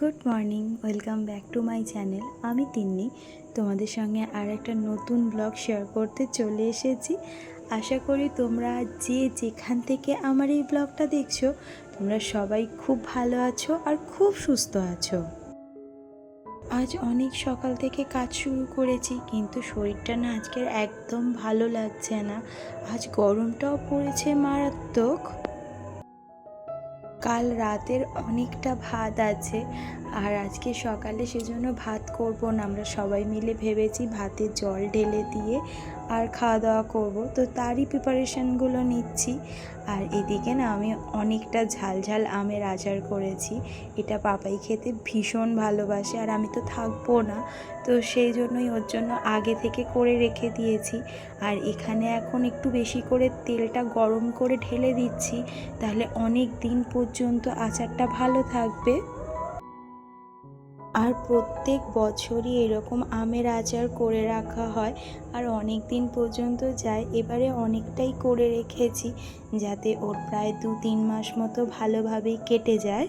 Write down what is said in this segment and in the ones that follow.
Good morning, welcome back to my channel. আমি তিন্নি, তোমাদের সঙ্গে আর একটা নতুন ব্লগ শেয়ার করতে চলে এসেছি। আশা করি তোমরা যে যেখান থেকে আমার এই ব্লগটা দেখছ, তোমরা সবাই খুব ভালো আছো আর খুব সুস্থ আছো। আজ অনেক সকাল থেকে কাজ শুরু করেছি, কিন্তু শরীরটা না আজকের একদম ভালো লাগছে না। আজ গরমটাও পড়েছে মারাত্মক। কাল রাতের অনেকটা ভাত আছে, আর আজকে সকালে সেজন্য ভাত করব না। আমরা সবাই মিলে ভেবেছি ভাতে জল ঢেলে দিয়ে আর খাওয়া দাওয়া করব। তো তারই প্রিপারেশানগুলো নিচ্ছি। আর এদিকে না আমি অনেকটা ঝাল ঝাল আমের আচার করেছি। এটা পাপাই খেতে ভীষণ ভালোবাসে আর আমি তো থাকব না। তো সেই জন্যই ওর জন্য আগে থেকে করে রেখে দিয়েছি। আর এখানে এখন একটু বেশি করে তেলটা গরম করে ঢেলে দিচ্ছি। তাহলে অনেক দিন পর্যন্ত আচারটা ভালো থাকবে। আর প্রত্যেক বছরই এরকম আমের আচার করে রাখা হয়। আর অনেক দিন পর্যন্ত যায়, এবারে অনেকটাই করে রেখেছি যাতে ওর প্রায় দু তিন মাস মতো ভালোভাবেই কেটে যায়।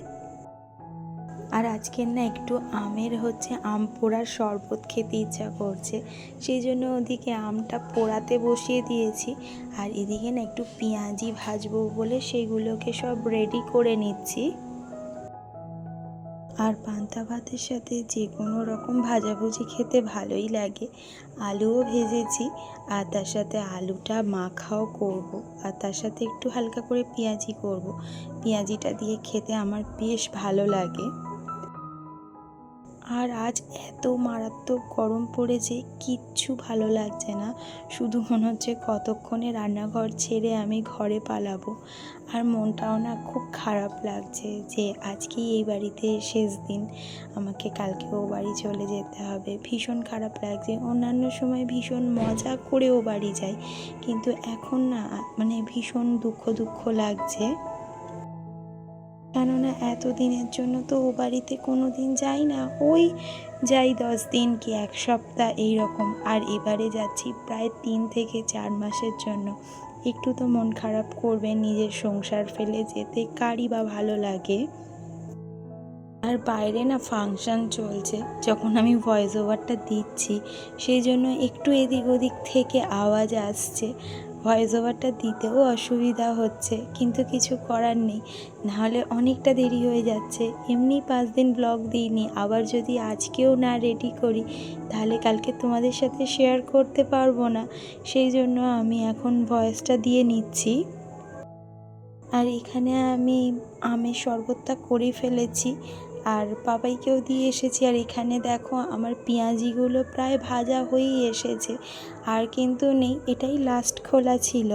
আর আজকের না একটু আমের হচ্ছে আম পোড়ার শরবত খেতে ইচ্ছা করছে। সেই জন্য ওদিকে আমটা পোড়াতে বসিয়ে দিয়েছি। আর এদিকে না একটু পেঁয়াজি ভাজবো বলে সেইগুলোকে সব রেডি করে নিচ্ছি। আর পান্তা ভাতের সাথে যে কোনো রকম ভাজাভুজি খেতে ভালোই লাগে আলুও ভেজেছি, আর তার সাথে আলুটা মাখাও করব। আর তার সাথে একটু হালকা করে পেঁয়াজি করব। পেঁয়াজিটা দিয়ে খেতে আমার বেশ ভালো লাগে আর আজ এত মারাত্মক গরম পড়েছে, কিচ্ছু ভালো লাগছে না। শুধু মনে হচ্ছে কতক্ষণে রান্নাঘর ছেড়ে আমি ঘরে পালাবো। আর মনটাও না খুব খারাপ লাগছে যে আজকেই এই বাড়িতে শেষ দিন। আমাকে কালকে ও বাড়ি চলে যেতে হবে। ভীষণ খারাপ লাগছে। অন্যান্য সময় ভীষণ মজা করে ও বাড়ি যাই। কিন্তু এখন না মানে ভীষণ দুঃখ দুঃখ লাগছে। কেননা এত দিনের জন্য তো ও বাড়িতে কোনো দিন যাই না। ওই যাই দশ দিন কি এক সপ্তাহ এই রকম আর এবারে যাচ্ছি প্রায় তিন থেকে চার মাসের জন্য। একটু তো মন খারাপ করবে নিজের সংসার ফেলে যেতে, কারই বা ভালো লাগে। আর বাইরে না ফাংশন চলছে, যখন আমি ভয়েস ওভারটা দিচ্ছি, সেই জন্য একটু এদিক ওদিক থেকে আওয়াজ আসছে। ভয়েস ওভারটা দিতেও অসুবিধা হচ্ছে, কিন্তু কিছু করার নেই। নাহলে অনেকটা দেরি হয়ে যাচ্ছে। এমনি পাঁচ দিন ব্লগ দিইনি, আবার যদি আজকেও না রেডি করি, তাহলে কালকে তোমাদের সাথে শেয়ার করতে পারব না। সেই জন্য আমি এখন ভয়েসটা দিয়ে নিচ্ছি। আর এখানে আমি আমের শরবতটা করে ফেলেছি। আর বাবাইকেও দিয়ে এসেছি। আর এখানে দেখো আমার পেঁয়াজিগুলো প্রায় ভাজা হয়েই এসেছে। আর কিন্তু নেই, এটাই লাস্ট খোলা ছিল।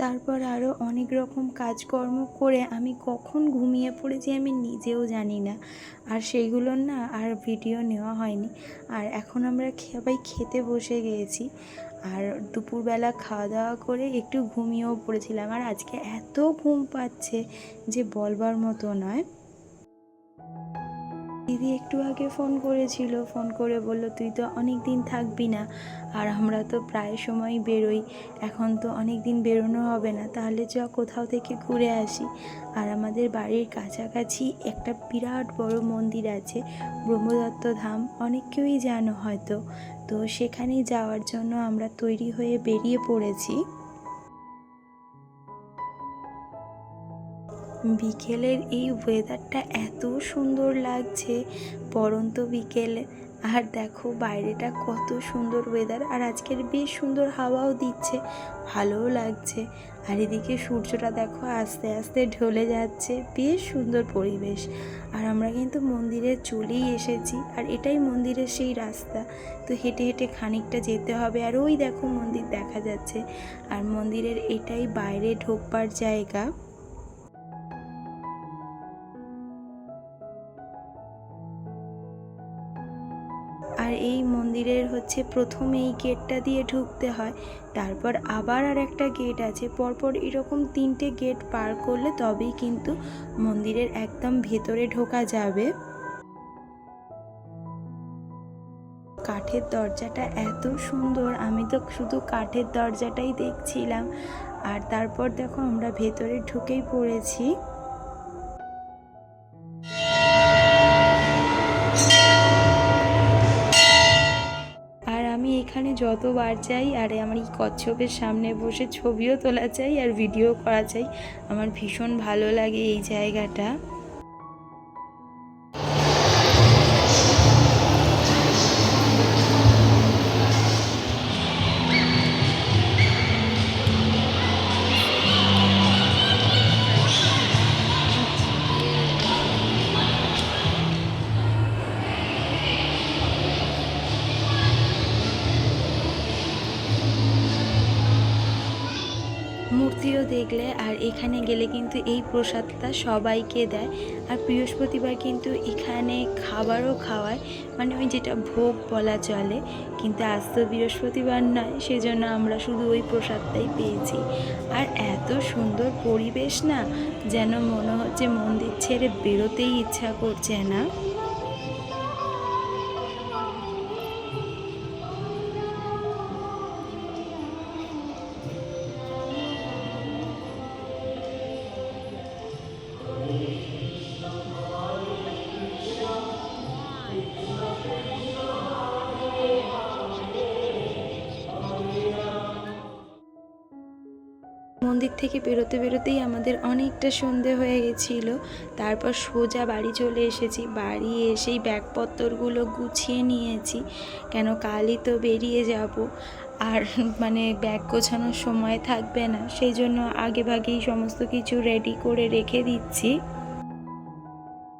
তারপর আরও অনেক রকম কাজকর্ম করে আমি কখন ঘুমিয়ে পড়েছি আমি নিজেও জানি না। আর সেইগুলোর না আর ভিডিও নেওয়া হয়নি। আর এখন আমরা সবাই খেতে বসে গিয়েছি আর দুপুরবেলা খাওয়া দাওয়া করে একটু ঘুমিয়েও পড়েছিলাম। আর আজকে এত ঘুম পাচ্ছে যে বলবার মতো নয়। দিদি একটু আগে ফোন করেছিল, ফোন করে বলল, তুই তো অনেক দিন থাকবি না। আর আমরা তো প্রায় সময় বেরোই। এখন তো অনেক দিন বেরোনো হবে না, তাহলে চ, কোথাও থেকে ঘুরে আসি। আর আমাদের বাড়ির কাছাকাছি একটা বিরাট বড় মন্দির আছে, ব্রহ্মদত্ত ধাম, অনেক কেউই জানো হয়তো। তো সেখানে যাওয়ার জন্য আমরা তৈরি হয়ে বেরিয়ে পড়েছি। বিকেলের এই ওয়েদারটা এত সুন্দর লাগছে। পরন্ত বিকেল। আর দেখো, বাইরেটা কত সুন্দর ওয়েদার আর আজকের বেশ সুন্দর হাওয়াও দিচ্ছে। ভালোও লাগছে। আর এদিকে সূর্যটা দেখো, আস্তে আস্তে ঢলে যাচ্ছে। বেশ সুন্দর পরিবেশ। আর আমরা কিন্তু মন্দিরে চলেই এসেছি। আর এটাই মন্দিরের সেই রাস্তা। তো হেঁটে হেঁটে খানিকটা যেতে হবে। আর ওই দেখো মন্দির দেখা যাচ্ছে। আর মন্দিরের এটাই বাইরে ঢোকবার জায়গা। আর এই মন্দিরের হচ্ছে প্রথমে এই গেটটা দিয়ে ঢুকতে হয়। তারপর আবার আর একটা গেট আছে। পরপর এরকম তিনটে গেট পার করলে তবেই কিন্তু মন্দিরের একদম ভেতরে ঢোকা যাবে। কাঠের দরজাটা এত সুন্দর। আমি তো শুধু কাঠের দরজাটাই দেখছিলাম। আর তারপর দেখো আমরা ভেতরে ঢুকেই পড়েছি। যতবার চাই, আর আমার এই কচ্ছপের সামনে বসে ছবিও তোলা চাই আর ভিডিও করা চাই। আমার ভীষণ ভালো লাগে এই জায়গাটা। মূর্তিও দেখলে আর এখানে গেলে কিন্তু এই প্রসাদটা সবাইকে দেয়। আর বৃহস্পতিবার কিন্তু এখানে খাবারও খাওয়ায়। মানে ওই যেটা ভোগ বলা চলে, কিন্তু আজ তো বৃহস্পতিবার নয়, সেজন্য আমরা শুধু ওই প্রসাদটাই পেয়েছি। আর এত সুন্দর পরিবেশ না, যেন মনে হচ্ছে মন্দির ছেড়ে বেরোতেই ইচ্ছা করছে না। মন্দির থেকে বেরোতে বেরোতেই আমাদের অনেকটা সন্ধে হয়ে গেছিল। তারপর সোজা বাড়ি চলে এসেছি। বাড়ি এসেই ব্যাগপত্রগুলো গুছিয়ে নিয়েছি। কেন কালই তো বেরিয়ে যাব। আর মানে ব্যাগ গোছানোর সময় থাকবে না। সেই জন্য আগেভাগেই সমস্ত কিছু রেডি করে রেখে দিচ্ছি।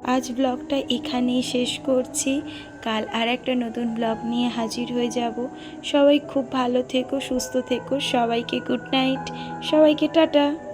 আজ ব্লগটা এখানেই শেষ করছি। কাল আর একটা নতুন ব্লগ নিয়ে হাজির হয়ে যাব। সবাই খুব ভালো থেকো, সুস্থ থেকো, সবাইকে গুড নাইট সবাইকে টাটা।